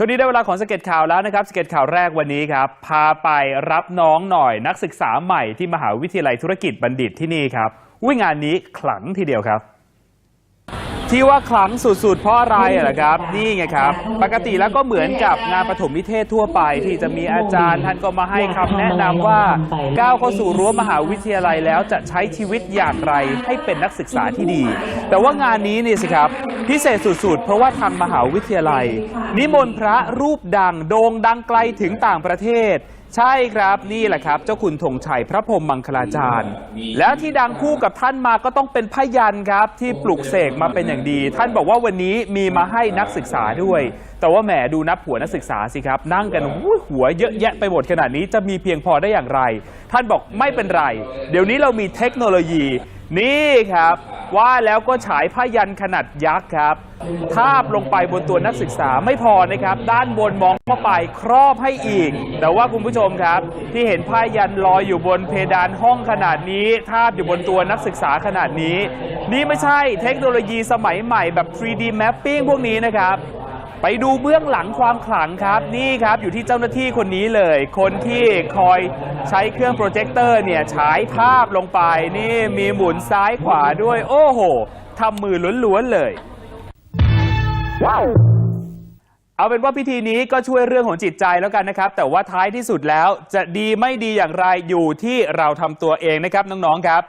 สวัสดีได้เวลาของสเก็ตข่าวแล้วนะครับสเก็ตข่าวแรกวันนี้ครับพาไปรับน้องหน่อยนักศึกษาใหม่ที่มหาวิทยาลัยธุรกิจบัณฑิตที่นี่ครับวิ่งงานนี้ขลังทีเดียวครับ ที่ว่าขลังสุดๆเพราะอะไรอะล่ะครับ นี่ไงครับ ปกติแล้วก็เหมือนกับงานประถมนิเทศทั่วไป ที่จะมีอาจารย์ท่านก็มาให้คำแนะนำว่าก้าวเข้าสู่รั้วมหาวิทยาลัยแล้วจะใช้ชีวิตอย่างไรให้เป็นนักศึกษาที่ดี แต่ว่างานนี้นี่สิครับ พิเศษสุดๆ เพราะว่าทางมหาวิทยาลัย นิมนต์พระรูปดังโด่งดังไกลถึงต่างประเทศ ใช่ครับนี่แหละครับ เจ้าคุณธงชัยพระพรหมมังคลาจารย์ แล้วที่ดังคู่กับท่านมาก็ต้องเป็นพยันครับ ที่ปลุกเสกมาเป็นอย่างดี ท่านบอกว่าวันนี้มีมาให้นักศึกษาด้วย แต่ว่าแหมดูนับหัวนักศึกษาสิครับ นั่งกันหัวเยอะแยะไปหมดขนาดนี้จะมีเพียงพอได้อย่างไร ท่านบอกไม่เป็นไร เดี๋ยวนี้เรามีเทคโนโลยี นี่ครับ ว่าแล้วก็ฉายผ้ายันขนาดยักษ์ครับ ทาบลงไปบนตัวนักศึกษาไม่พอนะครับ ด้านบนมองเข้าไปครอบให้อีก แต่ว่าคุณผู้ชมครับ ที่เห็นผ้ายันลอยอยู่บนเพดานห้องขนาดนี้ ทาบอยู่บนตัวนักศึกษาขนาดนี้ นี่ไม่ใช่เทคโนโลยีสมัยใหม่แบบ 3D mapping พวกนี้นะครับ ไปดูเบื้องหลังความขลังครับนี่ครับอยู่ที่เจ้าหน้าที่คนนี้เลย คนที่คอยใช้เครื่องโปรเจคเตอร์เนี่ยฉายภาพลงไปนี่มีหมุนซ้ายขวาด้วย โอ้โหทำมือล้วนๆเลยเอาเป็นว่าพิธีนี้ก็ช่วยเรื่องของจิตใจแล้วกันนะครับ แต่ว่าท้ายที่สุดแล้วจะดีไม่ดีอย่างไรอยู่ที่เราทำตัวเองนะครับน้องๆครับ